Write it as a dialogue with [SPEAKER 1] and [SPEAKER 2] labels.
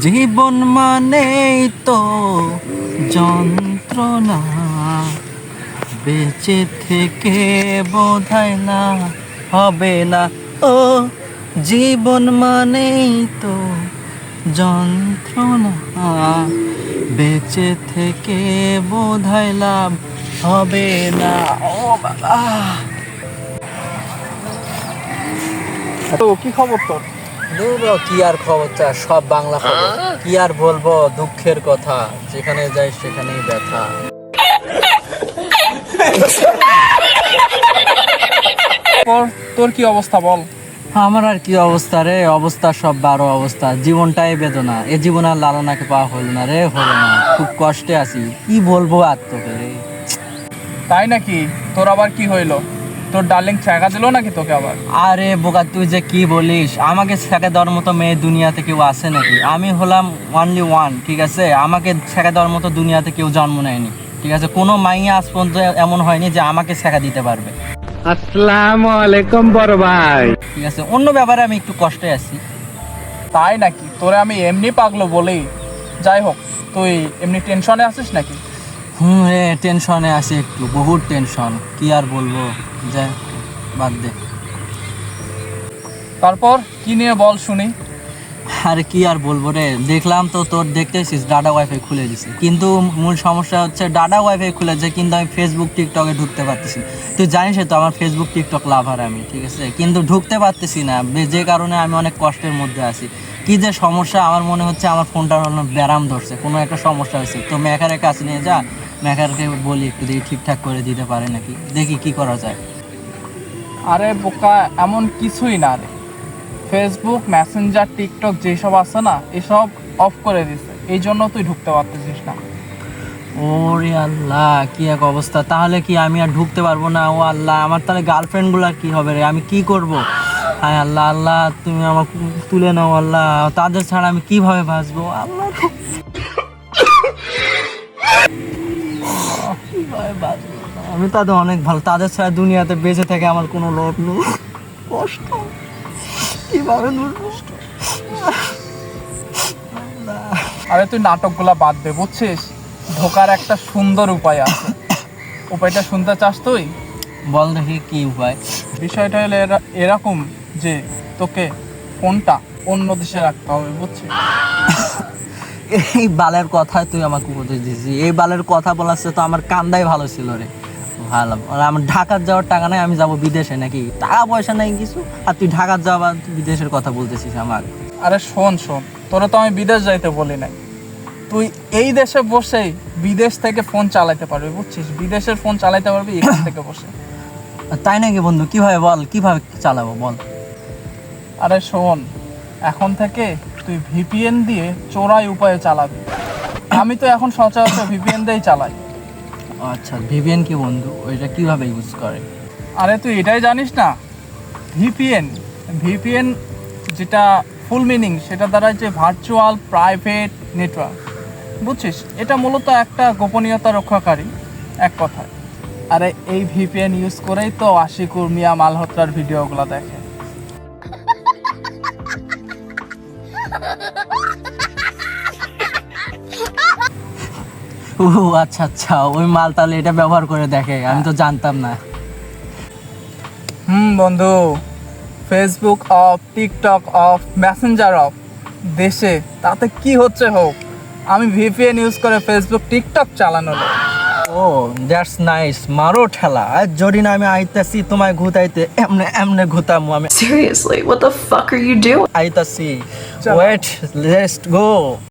[SPEAKER 1] জীবন মানেই তো যন্ত্রণা। বেঁচে থেকে বোধায় না, হবে না। ও, জীবন মানেই তো যন্ত্রণা। বেঁচে থেকে বোধায় লাভ হবে না। ও, বাবা।
[SPEAKER 2] তো, কি খবর তোর?
[SPEAKER 1] দূর কি আর খবর চা সব বাংলা খবর। কি আর বলব? দুঃখের কথা। যেখানে যাই সেখানেই ব্যথা।
[SPEAKER 2] তোর তোর কি অবস্থা বল?
[SPEAKER 1] আমার আর কি অবস্থা রে? অবস্থা সব বারো অবস্থা। জীবনটাই বেদনা। এ জীবন আর লালনাকে পাওয়া হলো না রে হলো না। খুব কষ্টে আছি। কি বলব আর তোকে রে?
[SPEAKER 2] তাই নাকি? তোর আবার কি হইল? তোর ডার্লিং ছ্যাঁকা দিলো নাকি তোকে আবার?
[SPEAKER 1] আরে বোকা তুই যে কি বলিস? আমাকে ছেঁকে দেওয়ার মতো মেয়ে দুনিয়াতে কেউ আসে নাকি? আমি হলাম অনলি ওয়ান ঠিক আছে? আমাকে ছেঁকে দেওয়ার মতো দুনিয়াতে কেউ জন্ম নেয়নি ঠিক আছে? কোনো মাইয়া আজ পর্যন্ত এমন হয়নি যে আমাকে ছেঁকা দিতে পারবে।
[SPEAKER 3] আসসালামু আলাইকুম বড় ভাই।
[SPEAKER 1] ঠিক আছে অন্য ব্যাপারে আমি একটু কষ্টে আছি।
[SPEAKER 2] তাই নাকি? তোরে আমি এমনি পাগলো বলি। যাই হোক তুই এমনি টেনশনে আছিস নাকি?
[SPEAKER 1] হুম রে টেনশনে আছি একটু বহুত টেনশন কি আর বলব? যাই বাদ দে।
[SPEAKER 2] তারপর কি নিয়ে বল শুনি।
[SPEAKER 1] আরে কি আর বলব রে দেখলাম তো তোর দেখতেছিস ডাটা ওয়াইফাই খুলে দিছে। কিন্তু মূল সমস্যা হচ্ছে ডাটা ওয়াইফাই খুলেছে কিন্তু আমি ফেসবুক টিকটকে ঢুকতে পারতেছি তুই জানিস তো আমার ফেসবুক টিকটক লাভার আমি ঠিক আছে? কিন্তু ঢুকতে পারতেছি না যে কারণে আমি অনেক কষ্টের মধ্যে আছি। কি যে সমস্যা আমার মনে হচ্ছে আমার ফোনটার হলো ব্যারাম ধরছে কোনো একটা সমস্যা হয়েছে। তো মেকারের কাছে নিয়ে যা মেকারকে বলি একটু দেখি ঠিকঠাক করে দিতে পারে নাকি? দেখি কি করা যায়।
[SPEAKER 2] আরে বোকা এমন কিছুই না রে। ফেসবুক মেসেঞ্জার টিকটক যেসব আছে না এসব অফ করে দিছে। এই জন্য তুই ঢুকতে পারতেছিস না।
[SPEAKER 1] ওরে আল্লাহ কি এক অবস্থা। তাহলে কি আমি আর ঢুকতে পারব না? ও আল্লাহ আমার তাহলে গার্লফ্রেন্ডগুলার কি হবে রে? আমি কি করব? হায় আল্লাহ আল্লাহ তুমি আমার তুলে নাও আল্লাহ। তাদের ছাড়া আমি কীভাবে বাঁচবো? আল্লাহ? আমি তাদের অনেক ভালো। তাদের ছাড়া দুনিয়াতে বেঁচে থেকে আমার কোনো লোভ নেই। কষ্ট। কীভাবে কষ্ট
[SPEAKER 2] আরে তুই নাটকগুলা বাদ দে বুঝছিস? ঢোকার একটা সুন্দর উপায় আছে। উপায়টা শুনতে চাস তুই?
[SPEAKER 1] বল দেখি কি উপায়।
[SPEAKER 2] বিষয়টা হলো এরা- এরকম যে তোকে ফোনটা অন্য দেশে রাখতে হবে বুঝছিস?
[SPEAKER 1] এই বালের কথায় তুই আমাকে উপদেশ দিয়েছিস। এই বালের কথা বলার তো আমার কান্দাই ভালো ছিল রে। ভালো আর আমার ঢাকার যাওয়ার টাকা নাই আমি যাব বিদেশে নাকি? টাকা পয়সা নাই কিছু? আর তুই ঢাকার যাওয়া বিদেশের কথা বলতেছিস আমার
[SPEAKER 2] আরে শোন শোন তোরা তো আমি বিদেশ যাইতে বলি নাই। তুই এই দেশে বসেই বিদেশ থেকে ফোন চালাতে পারবি বুঝছিস? বিদেশের ফোন চালাতে পারবি এখান থেকে বসে।
[SPEAKER 1] তাই নাকি বন্ধু? কীভাবে বল কীভাবে চালাবো বল?
[SPEAKER 2] আরে শোন এখন থেকে তুই ভিপিএন দিয়ে চোরাই উপায়ে চালাবি। আমি তো এখন সচরাচর ভিপিএন দিয়েই চালাই।
[SPEAKER 1] আচ্ছা ভিপিএন কি বন্ধু? ওইটা কীভাবে ইউজ করে?
[SPEAKER 2] আরে তুই এটাই জানিস না? ভিপিএন ভিপিএন যেটা ফুল মিনিং সেটা দ্বারা যে ভার্চুয়াল প্রাইভেট নেটওয়ার্ক বুঝছিস? এটা মূলত একটা গোপনীয়তা রক্ষাকারী এক কথায়। আরে এই ভিপিএন ইউজ করেই তো আশিকুর মিয়া মালহোত্রার ভিডিওগুলো দেখে।
[SPEAKER 1] ও আচ্ছা আচ্ছা। ওই মাল তাহলে এটা ব্যবহার করে দেখে। আমি তো জানতাম না।
[SPEAKER 2] হুম, বন্ধু। Facebook off TikTok off Messenger off. দেশে তাতে কি হচ্ছে হোক? আমি ভিপিএন ইউজ করে ফেসবুক টিকটক চালানো।
[SPEAKER 1] ও দ্যাটস নাইস মারো ঠেলা। আর যদি না আমি আইতাছি তোমায় ঘুতাইতে এমনে এমনে ঘুতামু আমি।
[SPEAKER 4] Seriously what the fuck are you doing?
[SPEAKER 1] আইতাছি। Wait let's go